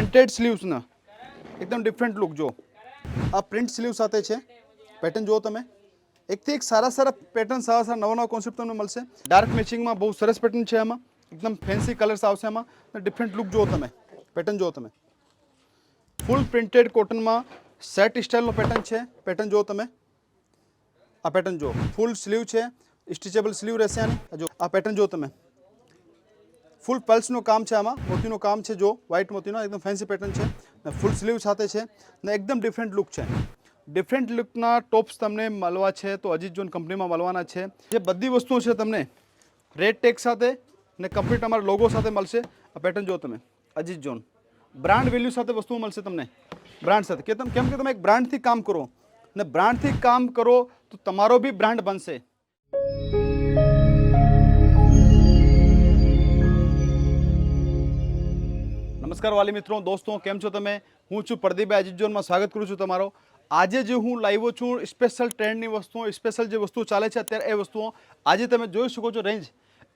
Printed સ્લીવ્સના. એકદમ different look જો. આ પ્રિન્ટ સ્લીવ સાથે છે. પેટર્ન જુઓ તમે. એકથી એક સારા સારા પેટર્ન સારા સારા નવા નવા કોન્સેપ્ટ તમને મળશે. ડાર્ક મેચિંગમાં બહુ સરસ પેટર્ન છે આમાં. એકદમ ફેન્સી કલર્સ આવશે આમાં. ડિફરન્ટ લુક જુઓ તમે. પેટર્ન જુઓ તમે. ફૂલ પ્રિન્ટેડ કોટનમાં સેટ સ્ટાઇલનો પેટર્ન છે. પેટર્ન જુઓ તમે. આ પેટર્ન જુઓ. ફૂલ સ્લીવ છે. સ્ટિચેબલ સ્લીવ રહેશે આની. જો આ પેટર્ન જુઓ તમે. ફૂલ પલ્સનું કામ છે આમાં. મોતીનું કામ છે જો વ્હાઇટ મોતીનો, એકદમ ફેન્સી પેટર્ન છે. ને ફૂલ સ્લીવ સાથે છે. ને એકદમ ડિફરન્ટ લુક છે. ડિફરન્ટ લુકના ટોપ્સ તમને મળવા છે તો અજીત જોન કંપનીમાં મળવાના છે. જે બધી વસ્તુઓ છે તમને રેડ ટેક સાથે ને કમ્પ્લીટ અમારા લોગો સાથે મળશે. આ પેટર્ન જો તમે. અજીત જોન. બ્રાન્ડ વેલ્યુ સાથે વસ્તુઓ મળશે તમને. બ્રાન્ડ સાથે. કે તમે કેમ કે તમે એક બ્રાન્ડથી કામ કરો. ને બ્રાન્ડથી કામ કરો તો તમારો બી બ્રાન્ડ બનશે. નમસ્કાર વાલી મિત્રો, દોસ્તો, કેમ છો તમે? હું છું પ્રદીપભાઈ અજીતજોનમાં સ્વાગત કરું છું તમારો. આજે જે હું લાવ્યો છું સ્પેશિયલ ટ્રેન્ડની વસ્તુઓ સ્પેશિયલ જે વસ્તુઓ ચાલે છે, અત્યારે એ વસ્તુઓ આજે તમે જોઈ શકો છો રેન્જ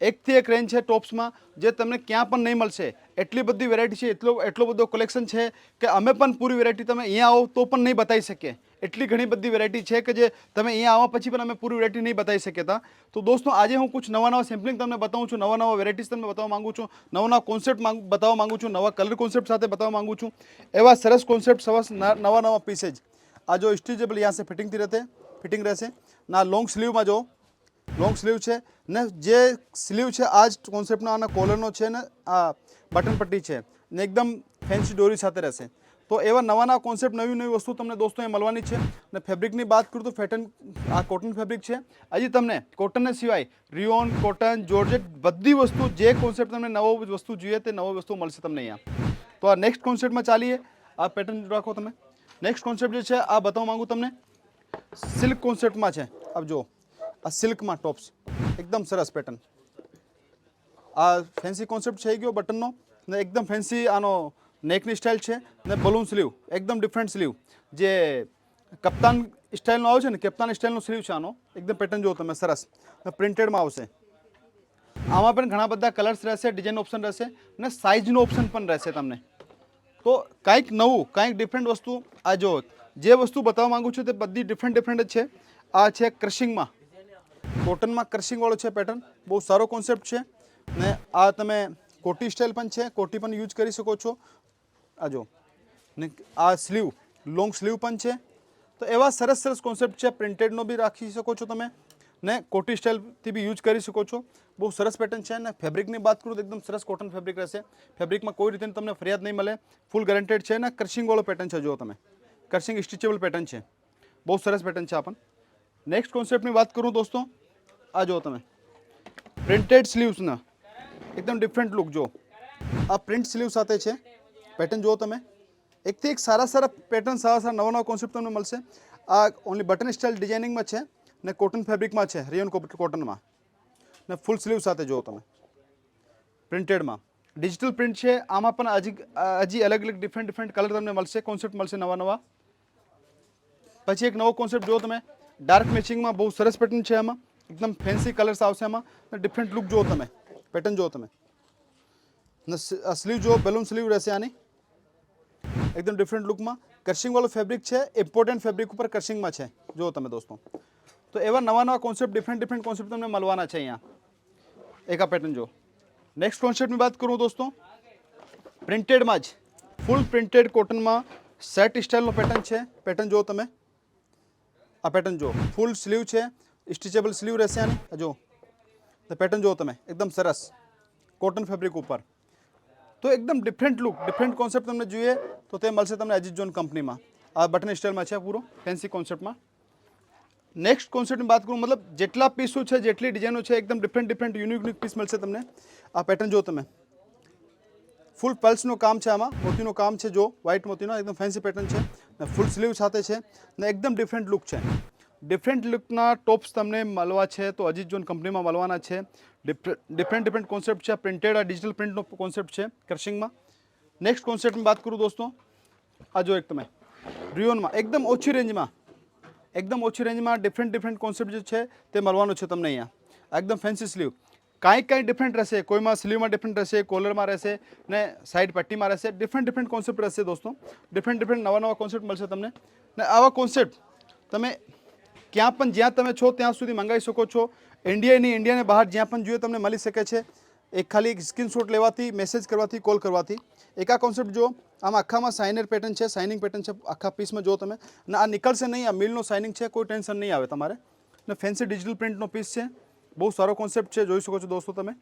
એકથી એક રેન્જ છે ટોપ્સમાં જે તમને ક્યાં પણ નહીં મળશે. એટલી બધી વેરાયટી છે, એટલો એટલો બધો કલેક્શન છે કે અમે પણ પૂરી વેરાયટી તમે અહીંયા આવો તો પણ નહીં બતાવી શકીએ. એટલી ઘણી બધી વેરાયટી છે કે જે તમે અહીંયા આવવા પછી પણ અમે પૂરી વેરાયટી નહીં બતાવી શકતા તો. દોસ્તો, આજે હું કુછ નવા નવા સેમ્પલિંગ તમને બતાવું છું, નવા નવા વેરાયટીસ તમને બતાવવા માગું છું, નવા નવા કોન્સેપ્ટ બતાવવા માગું છું, નવા કલર કોન્સેપ્ટ સાથે બતાવવા માગું છું. એવા સરસ કોન્સેપ્ટ સરસ નવા નવા પીસેજ આ જો સ્ટીચેબલ અહીંયા સે ફિટિંગથી રહેતે ફિટિંગ રહેશે. ના લોંગ સ્લીવમાં જો લોંગ સ્લીવ છે ને જે સ્લીવ છે, આ જ કોન્સેપ્ટનો આના કોલરનો છે ને આ બટન પટ્ટી છે ને એકદમ ફેન્સી ડોરી સાથે રહેશે. તો એવા નવા નવા કોન્સેપ્ટ નવી નવી વસ્તુ તમને દોસ્તો એ મળવાની છે ને ફેબ્રિકની વાત કરું તો ફેટન આ કોટન ફેબ્રિક છે. હજી તમને કોટનને સિવાય રિયોન કોટન જોર્જેટ બધી વસ્તુ, જે કોન્સેપ્ટ તમને નવો વસ્તુ જોઈએ તે નવો વસ્તુ મળશે તમને અહીંયા. તો આ નેક્સ્ટ કોન્સેપ્ટમાં ચાલીએ. આ પેટર્ન રાખો તમે. નેક્સ્ટ કોન્સેપ્ટ જે છે, આ બતાવવા માગું તમને. સિલ્ક કોન્સેપ્ટમાં છે. આપ જુઓ. આ સિલ્કમાં ટોપ્સ એકદમ સરસ પેટર્ન આ ફેન્સી કોન્સેપ્ટ થઈ ગયો બટનનો ને એકદમ ફેન્સી આનો નેકની સ્ટાઇલ છે ને બલૂન સ્લીવ એકદમ ડિફરન્ટ સ્લીવ જે કપ્તાન સ્ટાઇલનો આવે છે ને કપ્તાન સ્ટાઇલનો સ્લીવ છે આનો। એકદમ પેટર્ન જુઓ તમે, સરસ। ને પ્રિન્ટેડમાં આવશે। આમાં પણ ઘણા બધા કલર્સ રહેશે ડિઝાઇન ઓપ્શન રહેશે, ને સાઇઝનો ઓપ્શન પણ રહેશે તમને। તો કાંઈક નવું, કાંઈક ડિફરન્ટ વસ્તુ આ જો જે વસ્તુ બતાવવા માંગુ છું તે બધી ડિફરન્ટ ડિફરન્ટ જ છે. આ છે ક્રશિંગમાં કોટનમાં ક્રશિંગવાળો છે પેટર્ન બહુ સારો કોન્સેપ્ટ છે. ને આ તમે કોટી સ્ટાઇલ પણ છે. કોટી પણ યુઝ કરી શકો છો. આ જો. ને આ સ્લીવ લોંગ સ્લીવ પણ છે. તો એવા સરસ સરસ કોન્સેપ્ટ છે. પ્રિન્ટેડનો બી રાખી શકો છો તમે. ને કોટી સ્ટાઇલથી બી યુઝ કરી શકો છો. બહુ સરસ પેટર્ન છે. ને ફેબ્રિકની વાત કરું તો એકદમ સરસ કોટન ફેબ્રિક રહેશે. ફેબ્રિકમાં કોઈ રીતે તમને ફરિયાદ નહીં મળે. ફૂલ ગેરંટેડ છે. ને ક્રશિંગવાળો પેટર્ન છે. જો તમે. ક્રશિંગ સ્ટિચેબલ પેટર્ન છે. બહુ સરસ પેટર્ન છે આ પણ. નેક્સ્ટ કોન્સેપ્ટની વાત કરું દોસ્તો. આ જો તમે. પ્રિન્ટેડ સ્લીવ્સના એકદમ ડિફરન્ટ લુક જો આ પ્રિન્ટ સ્લીવ સાથે છે. પેટર્ન જુઓ તમે. એકથી એક સારા સારા પેટર્ન સારા સારા નવા નવા કોન્સેપ્ટ તમને મળશે. આ ઓનલી બટન સ્ટાઇલ ડિઝાઇનિંગમાં છે ને કોટન ફેબ્રિકમાં છે રિયોન કોટનમાં ને ફૂલ સ્લીવ સાથે જુઓ તમે. પ્રિન્ટેડમાં ડિજિટલ પ્રિન્ટ છે. આમાં પણ હજી હજી અલગ અલગ ડિફરન્ટ ડિફરન્ટ કલર તમને મળશે કોન્સેપ્ટ મળશે નવા નવા. પછી એક નવો કોન્સેપ્ટ જુઓ તમે. ડાર્ક મેચિંગમાં બહુ સરસ પેટર્ન છે આમાં. એકદમ ફેન્સી કલર્સ આવશે આમાં ડિફરન્ટ લુક જુઓ તમે. પેટર્ન જુઓ તમે. સ્લીવ જુઓ બેલૂન સ્લીવ રહેશે આની. એકદમ ડિફરન્ટ લુકમાં કર્શિંગવાળું ફેબ્રિક છે ઇમ્પોર્ટન્ટ ફેબ્રિક ઉપર કર્શિંગમાં છે. જુઓ તમે દોસ્તો. તો એવા નવા નવા કોન્સેપ્ટ ડિફરન્ટ ડિફરન્ટ કોન્સેપ્ટ તમને મળવાના છે અહીંયા. એક આ પેટર્ન જો નેક્સ્ટ કોન્સેપ્ટની વાત કરું દોસ્તો. પ્રિન્ટેડમાં જ. ફૂલ પ્રિન્ટેડ કોટનમાં સેટ સ્ટાઇલનો પેટર્ન છે. પેટર્ન જુઓ તમે. આ પેટર્ન જુઓ. ફૂલ સ્લીવ છે. સ્ટિચેબલ સ્લીવ રહેશે આની? જો પેટર્ન જુઓ તમે. એકદમ સરસ. કોટન ફેબ્રિક ઉપર. તો એકદમ ડિફરન્ટ લુક ડિફરન્ટ કોન્સેપ્ટ તમને જોઈએ તો તે મળશે તમને અજીત જોન કંપનીમાં આ બટન સ્ટાઇલમાં છે પૂરો. ફેન્સી કોન્સેપ્ટમાં નેક્સ્ટ કોન્સેપ્ટની વાત કરું, મતલબ જેટલા પીસો છે, જેટલી ડિઝાઇનો છે, એકદમ different different unique unique piece મળશે તમને. આ પેટર્ન જુઓ તમે. ફૂલ પલ્સનું કામ છે આમાં. મોતીનું કામ છે જો વ્હાઇટ મોતીનો. એકદમ ફેન્સી પેટર્ન છે. ને ફૂલ સ્લીવ સાથે છે. ને એકદમ ડિફરન્ટ લુક છે. ડિફરન્ટ લુકના ટોપ્સ તમને મળવા છે. તો અજીત જોન કંપનીમાં મળવાના છે. ડિફરન્ટ ડિફરન્ટ કોન્સેપ્ટ છે. પ્રિન્ટેડ આ ડિજિટલ પ્રિન્ટનો કોન્સેપ્ટ છે ક્રશિંગમાં નેક્સ્ટ કોન્સેપ્ટની વાત કરું દોસ્તો. આ જો એક તમે. રિયોનમાં એકદમ ઓછી રેન્જમાં એકદમ ઓછી રેન્જમાં ડિફરન્ટ ડિફરન્ટ કોન્સેપ્ટ જે છે તે મળવાનું છે તમને અહીંયા. એકદમ ફેન્સી સ્લીવ કાંઈક કાંઈ ડિફરન્ટ રહેશે. કોઈમાં સ્લીવમાં ડિફરન્ટ રહેશે કોલરમાં રહેશે ને સાઈડ પટ્ટીમાં રહેશે. ડિફરન્ટ ડિફરન્ટ કોન્સેપ્ટ રહેશે દોસ્તો. ડિફરન્ટ ડિફરન્ટ નવા નવા કોન્સેપ્ટ મળશે તમને. ને આવા કોન્સેપ્ટ તમે ક્યાં પણ જ્યાં તમે છો, ત્યાં સુધી મંગાવી શકો છો. ઇન્ડિયાની ઇન્ડિયાને બહાર જ્યાં પણ જોઈએ તમને મળી શકે છે. એક ખાલી એક સ્ક્રીનશોટ લેવાથી મેસેજ કરવાથી કોલ કરવાથી. એક કોન્સેપ્ટ જો આમાં આખામાં સાઇનર પેટર્ન છે સાઇનિંગ પેટર્ન છે, આખા પીસમાં જો તમે. ને, આ નીકળશે નહીં, આ મિલનો સાઇનિંગ છે, કોઈ ટેન્શન નહીં આવે તમારે. ને ફેન્સી ડિજિટલ પ્રિન્ટનો પીસ છે. બહુ સારો કોન્સેપ્ટ છે, જોઈ શકો છો દોસ્તો તમે.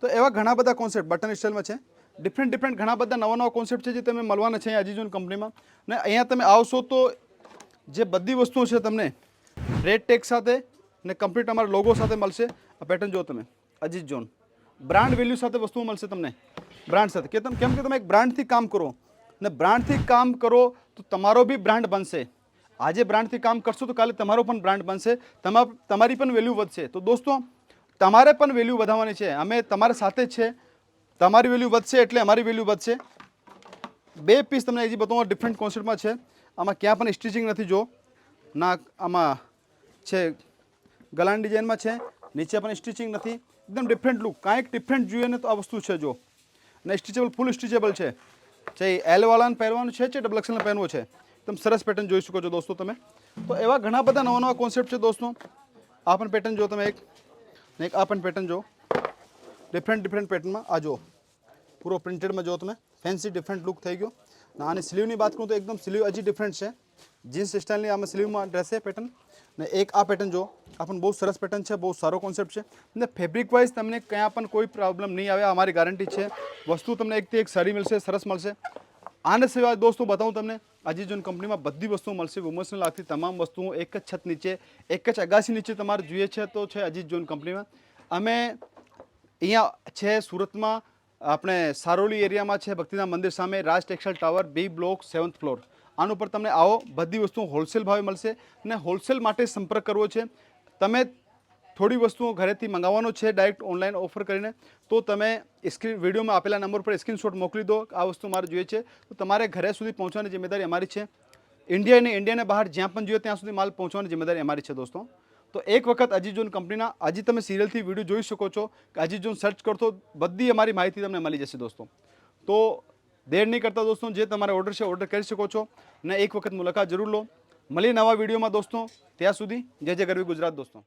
તો એવા ઘણા બધા કોન્સેપ્ટ બટન સ્ટાઇલમાં છે. ડિફરન્ટ ડિફરન્ટ ઘણા બધા નવા નવા કોન્સેપ્ટ છે જે તમે મળવાના છે અહીંયા અજીજોન કંપનીમાં ને અહીંયા તમે આવશો તો જે બધી વસ્તુઓ છે તમને રેડ ટેક સાથે ને કમ્પ્લીટ અમારા લોગો સાથે મળશે. આ પેટર્ન જો તમે. અજીત જોન બ્રાન્ડ વેલ્યુ સાથે વસ્તુઓ મળશે તમને. બ્રાન્ડ સાથે. કે તમે કેમ કે તમે એક બ્રાન્ડથી કામ કરો. ને બ્રાન્ડથી કામ કરો તો તમારો બી બ્રાન્ડ બનશે. આજે બ્રાન્ડથી કામ કરશો તો કાલે તમારો પણ બ્રાન્ડ બનશે. તમા તમારી પણ વેલ્યુ વધશે. તો દોસ્તો, તમારે પણ વેલ્યુ વધારવાની છે. અમે તમારા સાથે છે. તમારી વેલ્યુ વધશે એટલે અમારી વેલ્યુ વધશે. બે પીસ તમને હજી બતાવો ડિફરન્ટ કોન્સેપ્ટમાં છે. આમાં ક્યાં પણ સ્ટિચિંગ નથી જો. ના, આમાં છે. ગલાન ડિઝાઇનમાં છે. નીચે પણ સ્ટિચિંગ નથી. એકદમ ડિફરન્ટ લુક કાંઈક ડિફરન્ટ જોઈએ ને તો આ વસ્તુ છે જો. અને સ્ટિચેબલ ફૂલ સ્ટિચેબલ છે. જે એલવાળાને પહેરવાનું છે જે ડબલ એક્સલને પહેરવું છે? એકદમ સરસ પેટર્ન જોઈ શકો છો દોસ્તો તમે. તો એવા ઘણા બધા નવા નવા કોન્સેપ્ટ છે દોસ્તો. આ પણ પેટર્ન જો તમે એક. ને એક આ પણ પેટર્ન જો. ડિફરન્ટ ડિફરન્ટ પેટર્નમાં આ જો. પૂરો પ્રિન્ટેડમાં જો તમે. ફેન્સી ડિફરન્ટ લુક થઈ ગયો. અને આની સ્લીવની વાત કરું તો એકદમ સ્લીવ હજી ડિફરન્ટ છે. જીન્સ સ્ટાઇલની આમાં સ્લીવમાં રહેશે પેટર્ન ને એક આ પેટર્ન જો આપણને બહુ સરસ પેટર્ન છે બહુ સારો કોન્સેપ્ટ છે ને ફેબ્રિક વાઇઝ તમને ક્યાં પણ કોઈ પ્રોબ્લેમ નહીં આવે અમારી ગેરંટી છે વસ્તુ તમને એકથી એક સારી મળશે સરસ મળશે આને સિવાય દોસ્તો બતાવું તમને અજીજોન કંપનીમાં બધી વસ્તુઓ મળશે વુમન્સને લાગતી તમામ વસ્તુઓ એક જ છત નીચે એક જ અગાસી નીચે તમારે જોઈએ છે તો છે અજીત જોન કંપનીમાં અમે અહીંયા છે સુરતમાં આપણે સારોલી એરિયામાં છે ભક્તિના મંદિર સામે Raj textile tower B block seventh floor આના ઉપર તમને આવો બધી વસ્તુઓ હોલસેલ ભાવે મળશે અને હોલસેલ માટે સંપર્ક કરવો છે. તમે થોડી વસ્તુઓ ઘરેથી મંગાવવાનો છે ડાયરેક્ટ ઓનલાઈન ઓફર કરીને, તો તમે સ્ક્રીન વિડીયોમાં આપેલા નંબર પર સ્ક્રીનશોટ મોકલી દો. આ વસ્તુ મારે જોઈએ છે. તો તમારે ઘરે સુધી પહોંચવાની જિમ્મેદારી અમારી છે. ઇન્ડિયા અને ઇન્ડિયાને બહાર જ્યાં પણ જોઈએ ત્યાં સુધી માલ પહોંચવાની જિમ્મેદારી અમારી છે દોસ્તો. તો એક વખત અજીજોન કંપનીના, આજે તમે સિરિયલથી વીડિયો જોઈ શકો છો. કે અજીજોન સર્ચ કરતો બધી અમારી માહિતી તમને મળી જશે દોસ્તો. તો દેર નહીં કરતા દોસ્તો, જે તમારે ઓર્ડર છે ઓર્ડર કરી શકો છો. ને એક વખત મુલાકાત જરૂર લો. મળીએ નવા વિડીયોમાં દોસ્તો. ત્યાં સુધી જય જય ગરવી ગુજરાત દોસ્તો.